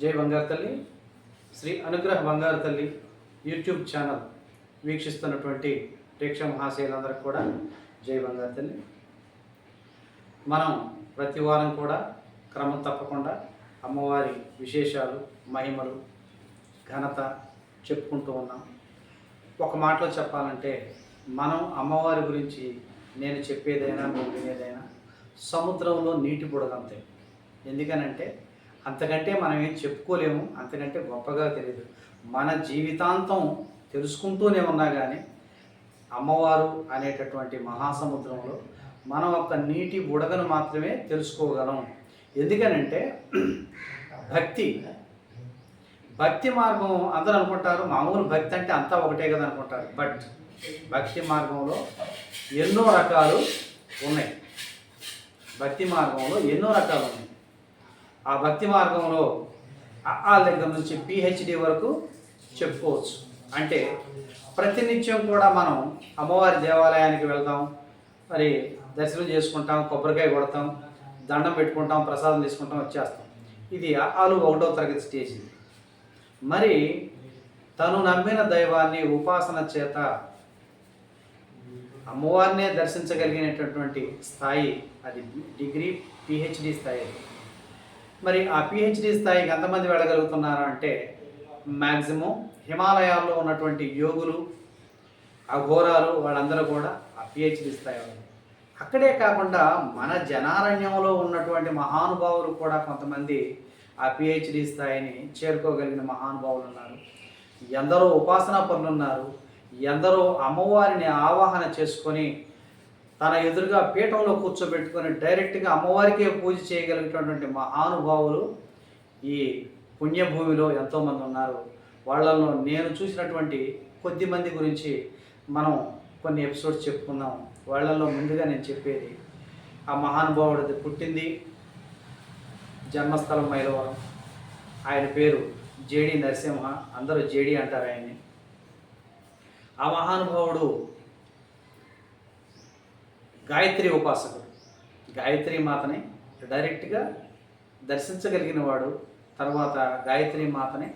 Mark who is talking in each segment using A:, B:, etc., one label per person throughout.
A: జై బంగారు తల్లి. శ్రీ అనుగ్రహ బంగారు తల్లి యూట్యూబ్ ఛానల్ వీక్షిస్తున్నటువంటి ప్రేక్ష మహాశైలందరికి కూడా జై బంగారు తల్లి. మనం ప్రతి వారం కూడా క్రమం తప్పకుండా అమ్మవారి విశేషాలు మహిమలు ఘనత చెప్పుకుంటూ ఉన్నాం. ఒక మాటలో చెప్పాలంటే మనం అమ్మవారి గురించి నేను చెప్పేదైనా మీరు వినేదైనా సముద్రంలో నీటి బుడగంతే. ఎందుకనంటే అంతకంటే మనం ఏం చెప్పుకోలేము అంతకంటే గొప్పగా తెలియదు. మన జీవితాంతం తెలుసుకుంటూనే ఉన్నా కానీ అమ్మవారు అనేటటువంటి మహాసముద్రంలో మనం ఒక నీటి బుడగను మాత్రమే తెలుసుకోగలం. ఎందుకనంటే భక్తి భక్తి మార్గం అందరూ అనుకుంటారు. మామూలు భక్తి అంటే అంతా ఒకటే కదా అనుకుంటారు. బట్ భక్తి మార్గంలో ఎన్నో రకాలు ఉన్నాయి. భక్తి మార్గంలో ఎన్నో రకాలు ఉన్నాయి. ఆ భక్తి మార్గంలో ఆ దగ్గర నుంచి పిహెచ్డి వరకు చెప్పుకోవచ్చు. అంటే ప్రతినిత్యం కూడా మనం అమ్మవారి దేవాలయానికి వెళ్తాం. మరి దర్శనం చేసుకుంటాం కొబ్బరికాయ కొడతాం దండం పెట్టుకుంటాం ప్రసాదం తీసుకుంటాం వచ్చేస్తాం. ఇది ఆలు ఒకటో తరగతి స్టేజ్ మరి తను నమ్మిన దైవాన్ని ఉపాసన చేత అమ్మవారినే దర్శించగలిగినటువంటి స్థాయి అది డిగ్రీ పిహెచ్డి స్థాయి అది. మరి ఆ పిహెచ్డి స్థాయికి ఎంతమంది వెళ్ళగలుగుతున్నారు అంటే మ్యాక్సిమం హిమాలయాల్లో ఉన్నటువంటి యోగులు అఘోరాలు వాళ్ళందరూ కూడా ఆ పిహెచ్డి స్థాయి అక్కడే కాకుండా మన జనారణ్యంలో ఉన్నటువంటి మహానుభావులు కూడా కొంతమంది ఆ పిహెచ్డి స్థాయిని చేరుకోగలిగిన మహానుభావులు ఉన్నారు. ఎందరో ఉపాసనా పనులు ఉన్నారు. ఎందరో అమ్మవారిని ఆవాహన చేసుకొని తన ఎదురుగా పీఠంలో కూర్చోబెట్టుకొని డైరెక్ట్గా అమ్మవారికే పూజ చేయగలిగినటువంటి మహానుభావులు ఈ పుణ్యభూమిలో ఎంతోమంది ఉన్నారు. వాళ్ళలో నేను చూసినటువంటి కొద్ది మంది గురించి మనం కొన్ని ఎపిసోడ్స్ చెప్పుకుందాం. వాళ్ళల్లో ముందుగా నేను చెప్పేది ఆ మహానుభావుడిది పుట్టింది జన్మస్థలం మైలవరం. ఆయన పేరు జేడి నరసింహ. అందరూ జేడి అంటారు ఆయన్ని. ఆ మహానుభావుడు గాయత్రి ఉపాసకుడు. గాయత్రి మాతని డైరెక్ట్గా దర్శించగలిగిన వాడు. తర్వాత గాయత్రి మాతని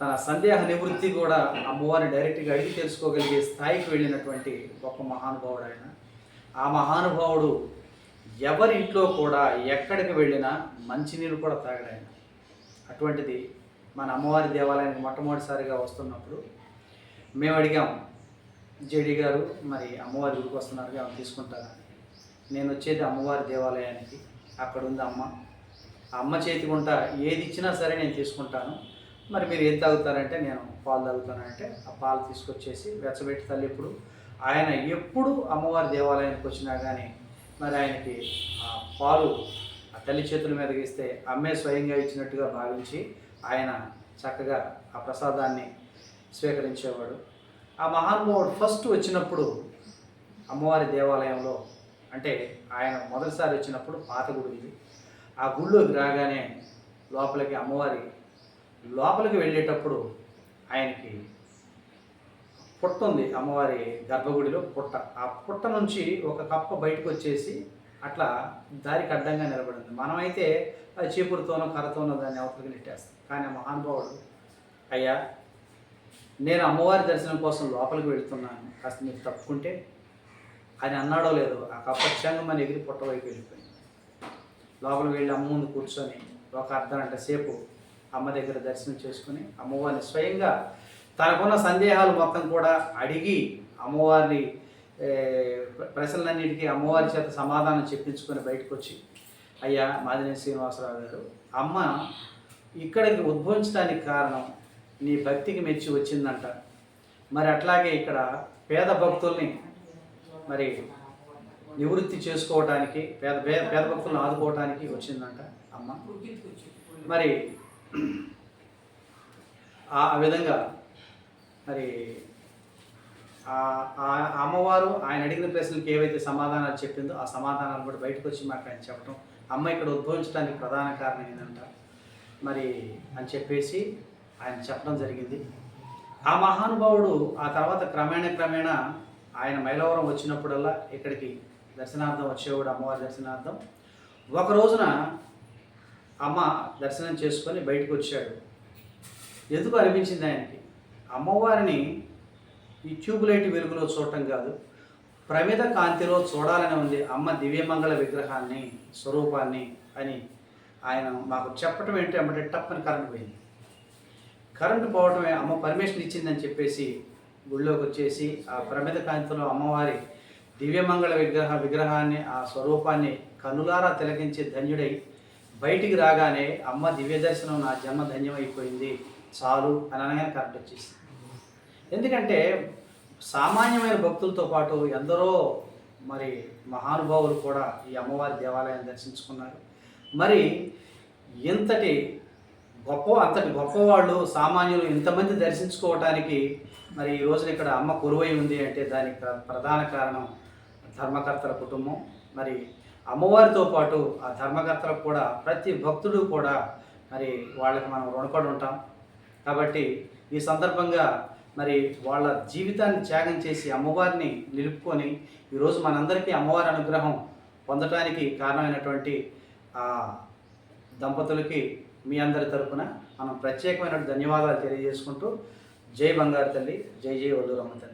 A: తన సందేహ నివృత్తి కూడా అమ్మవారిని డైరెక్ట్గా అడిగి తెలుసుకోగలిగే స్థాయికి వెళ్ళినటువంటి గొప్ప మహానుభావుడు ఆయన. ఆ మహానుభావుడు ఎవరి ఇంట్లో కూడా ఎక్కడికి వెళ్ళినా మంచినీరు కూడా తాగడాయన అటువంటిది మన అమ్మవారి దేవాలయానికి మొట్టమొదటిసారిగా వస్తున్నప్పుడు మేము అడిగాం జేడి గారు మరి అమ్మవారి గుడికి వస్తున్నారు ఆమె తీసుకుంటారని నేను వచ్చేది అమ్మవారి దేవాలయానికి. అక్కడ ఉంది అమ్మ. ఆ అమ్మ చేతి గుంట ఏది ఇచ్చినా సరే నేను తీసుకుంటాను. మరి మీరు ఏం తాగుతారంటే నేను పాలు తాగుతానంటే ఆ పాలు తీసుకొచ్చేసి వెచ్చబెట్టి తల్లి ఇప్పుడు ఆయన ఎప్పుడు అమ్మవారి దేవాలయానికి వచ్చినా కానీ మరి ఆయనకి ఆ పాలు ఆ తల్లి చేతుల మీదకి ఇస్తే అమ్మే స్వయంగా ఇచ్చినట్టుగా భావించి ఆయన చక్కగా ఆ ప్రసాదాన్ని స్వీకరించేవాడు. ఆ మహానుభావుడు ఫస్ట్ వచ్చినప్పుడు అమ్మవారి దేవాలయంలో అంటే ఆయన మొదటిసారి వచ్చినప్పుడు పాత గుడి ఇది. ఆ గుళ్ళోకి రాగానే లోపలికి అమ్మవారి లోపలికి వెళ్ళేటప్పుడు ఆయనకి పుట్ట ఉంది. అమ్మవారి గర్భగుడిలో పుట్ట. ఆ పుట్ట నుంచి ఒక కప్ప బయటకు వచ్చేసి అట్లా దారికి అడ్డంగా నిలబడింది. మనమైతే అది చీపురుతోనో కర్రతోనో దాన్ని అవతలకి నెట్టేస్తాం. కానీ ఆ మహానుభావుడు అయ్యా నేను అమ్మవారి దర్శనం కోసం లోపలికి వెళుతున్నాను. కాస్త మీరు తప్పుకుంటే అని అన్నాడో లేదో ఆ కపక్షంగా మన ఎగిరి పుట్టవైపు వెళ్ళిపోయింది. లోపలికి వెళ్ళి అమ్మ ముందు కూర్చొని ఒక అర్ధగంట సేపు అమ్మ దగ్గర దర్శనం చేసుకుని అమ్మవారిని స్వయంగా తనకున్న సందేహాలు మొత్తం కూడా అడిగి అమ్మవారిని ప్రశ్నలన్నింటికీ ప్రశ్నలన్నిటికీ అమ్మవారి చేత సమాధానం చెప్పించుకొని బయటకు వచ్చి అయ్యా మాదినే శ్రీనివాసరావు గారు అమ్మ ఇక్కడికి ఉద్భవించడానికి కారణం నీ భక్తికి మెచ్చి వచ్చిందంట. మరి అట్లాగే ఇక్కడ పేద భక్తుల్ని మరి నివృత్తి చేసుకోవడానికి పేద పేద పేద భక్తులను ఆదుకోవడానికి వచ్చిందంట అమ్మ. మరి ఆ విధంగా మరి ఆ ఆ అమ్మవారు ఆయన అడిగిన ప్రశ్నలకు ఏవైతే సమాధానాలు చెప్పిందో ఆ సమాధానాలు కూడా బయటకు వచ్చి మాకు ఆయన చెప్పడం అమ్మ ఇక్కడ ఉద్భవించడానికి ప్రధాన కారణం ఏంటంట మరి అని చెప్పేసి ఆయన చెప్పడం జరిగింది. ఆ మహానుభావుడు ఆ తర్వాత క్రమేణ క్రమేణా ఆయన మైలవరం వచ్చినప్పుడల్లా ఇక్కడికి దర్శనార్థం వచ్చేవాడు అమ్మవారి దర్శనార్థం. ఒక రోజున అమ్మ దర్శనం చేసుకొని బయటకు వచ్చాడు. ఎందుకు అనిపించింది ఆయనకి? అమ్మవారిని ఈ ట్యూబ్లైట్ వెలుగులో చూడటం కాదు ప్రమిద కాంతిలో చూడాలని ఉంది అమ్మ దివ్యమంగళ విగ్రహాన్ని స్వరూపాన్ని అని ఆయన మాకు చెప్పటం ఏంటి అంటే టప్పని కరెంట్ పోయింది. కరెంటు పోవటమే అమ్మ పర్మిషన్ ఇచ్చిందని చెప్పేసి గుళ్ళోకి వచ్చేసి ఆ ప్రమిద కాంతిలో అమ్మవారి దివ్యమంగళ విగ్రహ విగ్రహాన్ని ఆ స్వరూపాన్ని కనులారా తిలకించి ధన్యుడై బయటికి రాగానే అమ్మ దివ్య దర్శనం నా జన్మ ధన్యమైపోయింది చాలు అని అనగానే కరెంట్ వచ్చేసింది. ఎందుకంటే సామాన్యమైన భక్తులతో పాటు ఎందరో మరి మహానుభావులు కూడా ఈ అమ్మవారి దేవాలయాన్ని దర్శించుకున్నారు. మరి ఇంతటి గొప్ప అంతటి గొప్పవాళ్ళు సామాన్యులు ఇంతమంది దర్శించుకోవటానికి మరి ఈ రోజున ఇక్కడ అమ్మ కురువై ఉంది అంటే దానికి ప్ర- ప్రధాన కారణం ధర్మకర్తల కుటుంబం. మరి అమ్మవారితో పాటు ఆ ధర్మకర్తలకు కూడా ప్రతి భక్తుడు కూడా మరి వాళ్ళకి మనం రుణపడి ఉంటాం. కాబట్టి ఈ సందర్భంగా మరి వాళ్ళ జీవితాన్ని త్యాగం చేసి అమ్మవారిని నిలుపుకొని ఈరోజు మనందరికీ అమ్మవారి అనుగ్రహం పొందటానికి కారణమైనటువంటి ఆ దంపతులకి మీ అందరి తరపున మనం ప్రత్యేకమైన ధన్యవాదాలు తెలియజేసుకుంటూ జై బంగారు తల్లి జై జై వల్లూరమ్మ తల్లి.